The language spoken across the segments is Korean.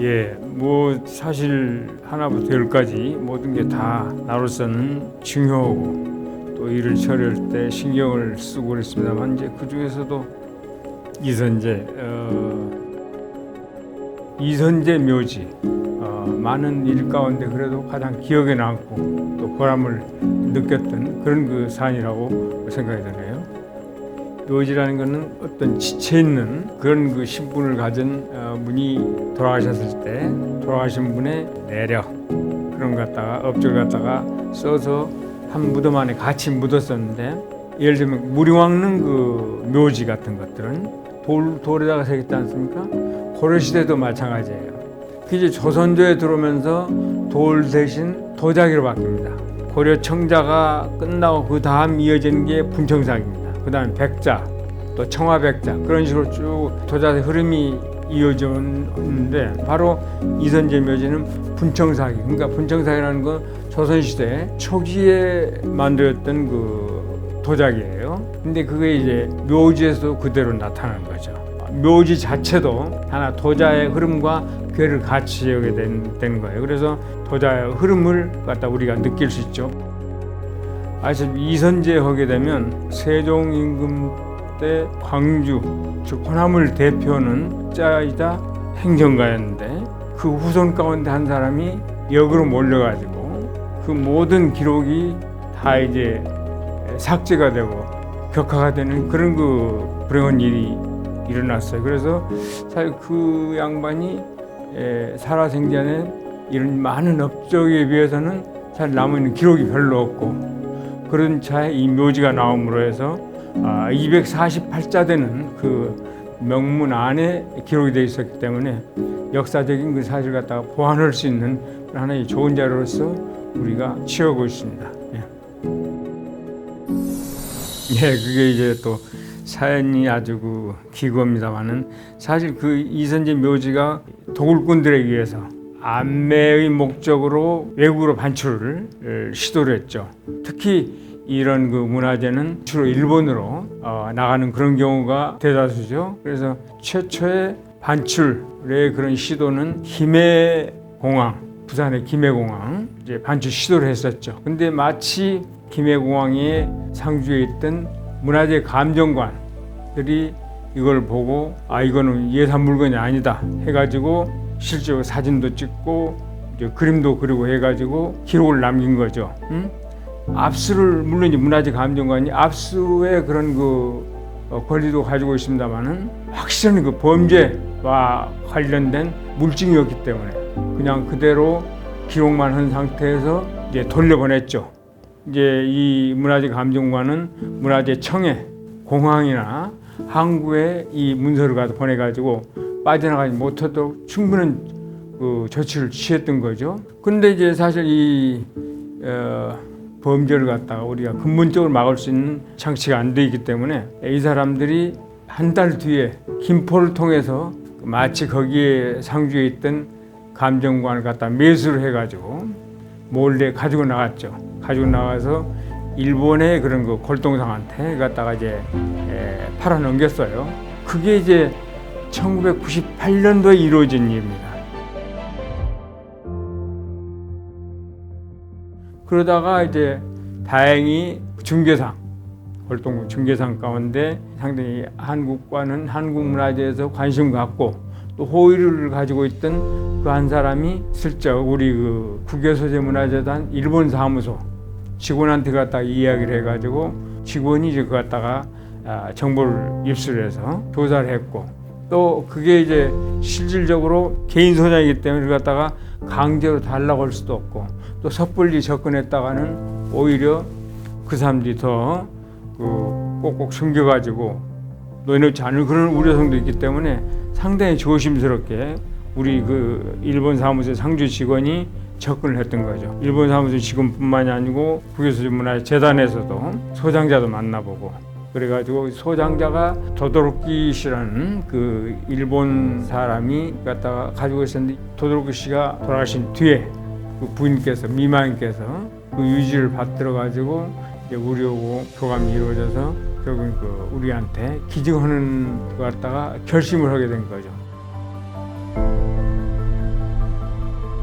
예, 뭐 사실 하나부터 열까지 모든 게 다 나로서는 중요하고 또 일을 처리할 때 신경을 쓰고 그랬습니다만 이제 그 중에서도 이선재, 어, 이선재 묘지 어, 많은 일 가운데 그래도 가장 기억에 남고 또 보람을 느꼈던 그런 그 산이라고 생각이 드네요. 묘지라는 것은 어떤 지체 있는 그런 그 신분을 가진 어, 분이 돌아가셨을 때 돌아가신 분의 내력 그런 것 갖다가 업적을 갖다가 써서 한 무덤 안에 같이 묻었었는데 예를 들면 무리왕릉 그 묘지 같은 것들은 돌 돌에다가 새겼지 않습니까? 고려 시대도 마찬가지예요. 그 이제 조선조에 들어오면서 돌 대신 도자기로 바뀝니다. 고려 청자가 끝나고 그 다음 이어지는 게 분청사기입니다. 그 다음에 백자, 또 청화백자 그런 식으로 쭉 도자기 흐름이 이어졌는데 바로 이선재 묘지는 분청사기. 그러니까 분청사기라는 건 조선시대 초기에 만들었던 그 도자기예요. 근데 그게 이제 묘지에서 그대로 나타나는 거죠. 묘지 자체도 하나 도자의 흐름과 괴를 같이 여게 된, 되는 거예요. 그래서 도자의 흐름을 갖다 우리가 느낄 수 있죠. 아시다시피 이선재 하게 되면 세종 임금 때 광주 즉 호남을 대표하는 짜이다 행정가였는데 그 후손 가운데 한 사람이 역으로 몰려가지고 그 모든 기록이 다 이제 삭제가 되고 격화가 되는 그런 그 불행한 일이 일어났어요. 그래서 사실 그 양반이 에, 살아생전에 이런 많은 업적에 비해서는 잘 남아있는 기록이 별로 없고 그런 차에 이 묘지가 나옴으로 해서 아, 248자 되는 그 명문 안에 기록이 되어 있었기 때문에 역사적인 그 사실 갖다가 보완할 수 있는 하나의 좋은 자료로서 우리가 취하고 있습니다. 예. 예, 그게 이제 또 사연이 아주 그 기구합니다만은 사실 그 이선재 묘지가 도굴꾼들에 의해서 안매의 목적으로 외국으로 반출을 어, 시도를 했죠. 특히 이런 그 문화재는 주로 일본으로 어, 나가는 그런 경우가 대다수죠. 그래서 최초의 반출의 그런 시도는 김해공항, 부산의 김해공항 이제 반출 시도를 했었죠. 근데 마치 김해공항에 상주에 있던 문화재 감정관들이 이걸 보고 아 이거는 예산 물건이 아니다 해가지고 실제로 사진도 찍고 그림도 그리고 해가지고 기록을 남긴 거죠. 응? 압수를 물론 이제 문화재 감정관이 압수의 그런 그 어, 권리도 가지고 있습니다만은 확실한 그 범죄와 관련된 물증이었기 때문에 그냥 그대로 기록만 한 상태에서 이제 돌려보냈죠. 이제 이 문화재 감정관은 문화재 청에 공항이나 항구에 이 문서를 가서 보내가지고 빠져나가지 못하도록 충분한 그 조치를 취했던 거죠. 근데 이제 사실 이 어, 범죄를 갖다가 우리가 근본적으로 막을 수 있는 장치가 안 돼 있기 때문에 이 사람들이 한 달 뒤에 김포를 통해서 마치 거기에 상주에 있던 감정관을 갖다 매수를 해가지고 몰래 가지고 나갔죠. 가지고 나가서 일본의 그런 그 골동상한테 갖다가 이제 에, 팔아 넘겼어요. 그게 이제 1998년도에 이루어진 일입니다. 그러다가 이제 다행히 중개상 월동 중개상 가운데 상당히 한국과는 한국 문화재에서 관심 갖고 또 호의를 가지고 있던 그 한 사람이 슬쩍 우리 그 국외소재 문화재단 일본 사무소 직원한테 갖다 이야기를 해가지고 직원이 이제 그 갖다가 아, 정보를 입수해서 조사를 했고 또 그게 이제 실질적으로 개인 소장이기 때문에 갖다가 강제로 달라고 할 수도 없고 또 섣불리 접근했다가는 오히려 그 사람들이 더 그 꼭꼭 숨겨가지고 놓여놓지 않을 그런 우려성도 있기 때문에 상당히 조심스럽게 우리 그 일본 사무소 상주 직원이 접근을 했던 거죠. 일본 사무소 직원뿐만이 아니고 국외소재문화 재단에서도 소장자도 만나보고 그래가지고 소장자가 도도로키 씨라는 그 일본 사람이 갖다가 가지고 있었는데 도도로키 씨가 돌아가신 뒤에 그 부인께서 미마인께서 그 유지를 받들어 가지고 이제 우리하고 교감이 이루어져서 결국은 그 우리한테 기증하는 것 갖다가 결심을 하게 된 거죠.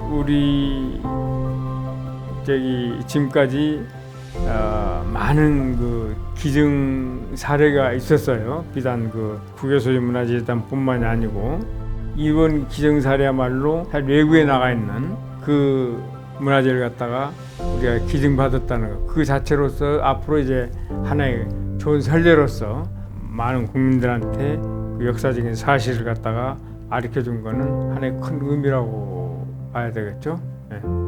우리 저기 지금까지 어, 많은 그 기증 사례가 있었어요. 비단 그 국외소유 문화재단뿐만이 아니고 이번 기증 사례야말로 외국에 나가 있는 그 문화재를 갖다가 우리가 기증받았다는 것, 그 자체로서 앞으로 이제 하나의 좋은 선례로서 많은 국민들한테 그 역사적인 사실을 갖다가 가르쳐 준 거는 하나의 큰 의미라고 봐야 되겠죠. 예.